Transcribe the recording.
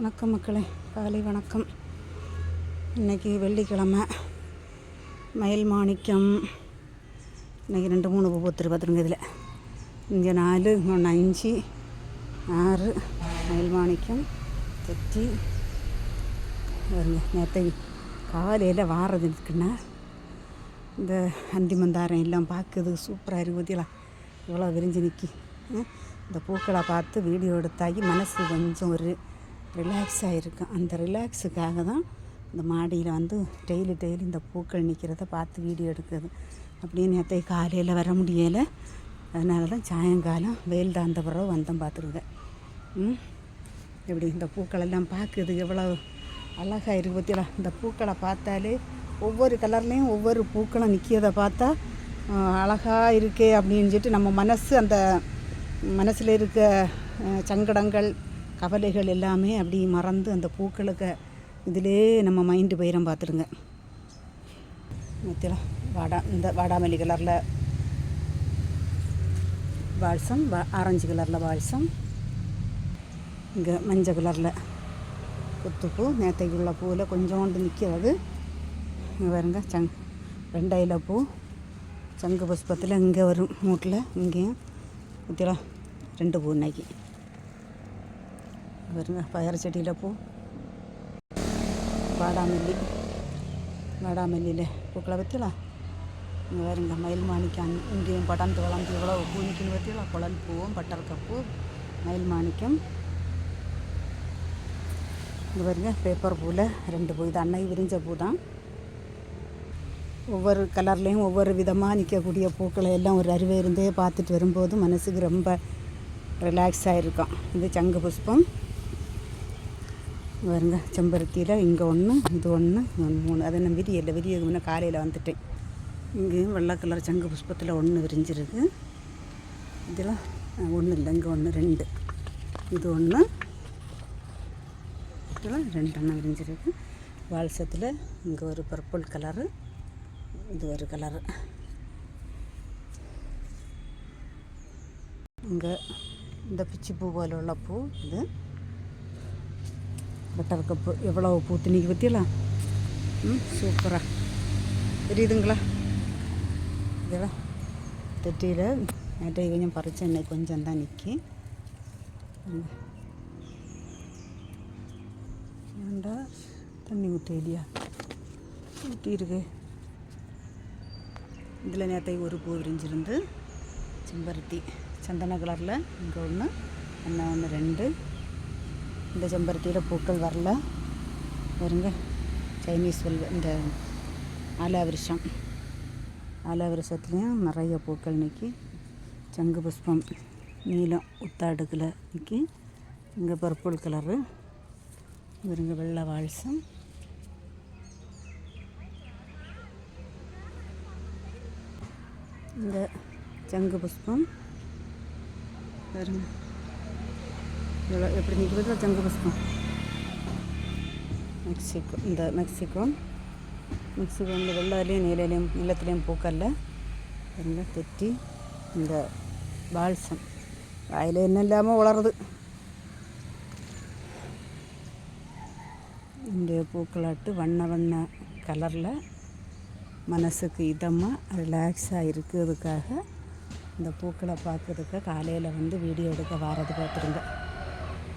வணக்கம் மக்களே காலை வணக்கம். இன்றைக்கி வெள்ளிக்கிழமை மயில் மாணிக்கம். இன்றைக்கி ரெண்டு மூணு பூ பூத்துரு பார்த்துருங்க இதில். இங்கே நாலு ஒன்று அஞ்சு ஆறு மயில் மாணிக்கம் தெத்தி வருங்க நேற்று காலையில் வாரது இருக்குன்னா இந்த அந்திமந்தாரம் எல்லாம் பார்க்குது சூப்பராக இருக்கு பார்த்தீங்களா? இவ்வளோ விரிஞ்சு நிற்கி இந்த பூக்களை பார்த்து வீடியோ எடுத்தாகி மனசு கொஞ்சம் ஒரு ரிலாக்ஸாக இருக்கும் அந்த ரிலாக்ஸுக்காக தான் இந்த மாடியில் வந்து டெய்லி டெய்லி இந்த பூக்கள் நிற்கிறத பார்த்து வீடியோ எடுக்குது. அப்படின்னு நேற்றை காலையில் வர முடியலை. அதனால தான் சாயங்காலம் வெயில் தாழ்ந்த பிறகு வந்தோம் பார்த்துருக்கேன் இப்படி எப்படி இந்த பூக்களெல்லாம் பார்க்குது எவ்வளோ அழகாக இருக்கு பற்றியா இந்த பூக்களை பார்த்தாலே ஒவ்வொரு கலர்லேயும் ஒவ்வொரு பூக்களும் நிற்கிறத பார்த்தா அழகாக இருக்கே அப்படின்னு சொல்லிட்டு நம்ம மனசு அந்த மனசில் இருக்க சங்கடங்கள் கவலைகள் எல்லாமே அப்படி மறந்து அந்த பூக்களுக்கு இதிலே நம்ம மைண்டு போயிடும் பார்த்துருங்க. மத்தியில் வாடா இந்த வாடாமல்லி கலரில் பால்சம் வா ஆரஞ்சு கலரில் பால்சம். இங்கே மஞ்சள் கலரில் குத்துப்பூ நேற்றைக்குள்ள பூவில் கொஞ்சோண்டு நிற்கிறது இங்கே பாருங்க சங் வெண்டையில் பூ. சங்கு புஷ்பத்தில் இங்கே வரும் மூட்டில் இங்கேயும். குத்தில ரெண்டு பூ இன்னைக்கு. வருங்க பயறு செடியில் பூ. வாடாமல்லி. வாடாமல்லியில் பூக்களை பற்றிலாம் இங்கே பாருங்க மயில் மாணிக்கம் இங்கேயும் படர்ந்து வளர்ந்து எவ்வளோ பூ நிற்குன்னு பற்றிலாம் குழல் பூவும் பட்டர்கப்பூ மயில் மாணிக்கம் இங்கே வருங்க பேப்பர் பூவில் ரெண்டு பூ. இது அன்னை விரிஞ்ச பூ தான். ஒவ்வொரு கலர்லேயும் ஒவ்வொரு விதமாக நிற்கக்கூடிய பூக்களை எல்லாம் ஒரு அருவே இருந்தே பார்த்துட்டு வரும்போது மனசுக்கு ரொம்ப ரிலாக்ஸாக இருக்கும் இது சங்கு புஷ்பம். பாருங்க செம்பருத்தியில் இங்கே ஒன்று இது ஒன்று ஒன்று மூணு. அது என்ன விரியல விரிய முன்னே காலையில் வந்துட்டேன். இங்கேயும் வெள்ளை கலர் சங்கு புஷ்பத்தில் ஒன்று விரிஞ்சிருக்கு. இதெல்லாம் ஒன்றும் இல்லை இங்கே ஒன்று ரெண்டு. இது ஒன்று இதெல்லாம் ரெண்டு அண்ணம் விரிஞ்சிருக்கு. வால்சத்தில் இங்கே ஒரு பர்பிள் கலரு இது ஒரு கலரு இங்கே இந்த பிச்சி பூ போல உள்ள பூ இது. பட்டர் கப்பு எவ்வளோ பூத்து நீங்கள் பற்றியலாம் ம் சூப்பராக தெரியுதுங்களா? இதெல்லாம் தெட்டியில் நேற்றை கொஞ்சம் பறிச்சு இன்னைக்கு கொஞ்சம் தான் நிற்கி ஏண்டா தண்ணி ஊற்ற ஊற்றிருக்கு இதில் நேற்றை ஒரு பூ விரிஞ்சிருந்து செம்பருத்தி. சந்தன கலரில் இங்கே ஒன்று ஒன்று ஒன்று ரெண்டு. இந்த செம்பருத்தியில் பூக்கள் வரல. வருங்க சைனீஸ் வெல் இந்த ஆலாவிருஷம் ஆலாவிருஷத்துலேயும் நிறைய பூக்கள் நிற்கி சங்கு புஷ்பம் நீலம் உத்தாடுக்கில் நிற்கி இங்கே பர்பிள் கலரு இவருங்க வெள்ளை வால்சம். இந்த சங்கு புஷ்பம் பாருங்க. இவ்வளோ எப்படி நிற்கிறது? சங்கு புஷ்பம் மெக்சிகோ இந்த மெக்சிகோ. மெக்சிகோ இந்த வெள்ளத்துலேயும் நீலையிலையும் நீளத்துலேயும் பூக்கல்ல எல்லாம் தெட்டி இந்த பால்சம். வாயில் என்ன இல்லாமல் வளருது இந்த பூக்களாட்டு வண்ண வண்ண கலரில் மனசுக்கு இதமாக ரிலாக்ஸாக இருக்கிறதுக்காக இந்த பூக்களை பார்க்கறதுக்கு காலையில் வந்து வீடியோ எடுக்க வாரது பார்த்துருங்க.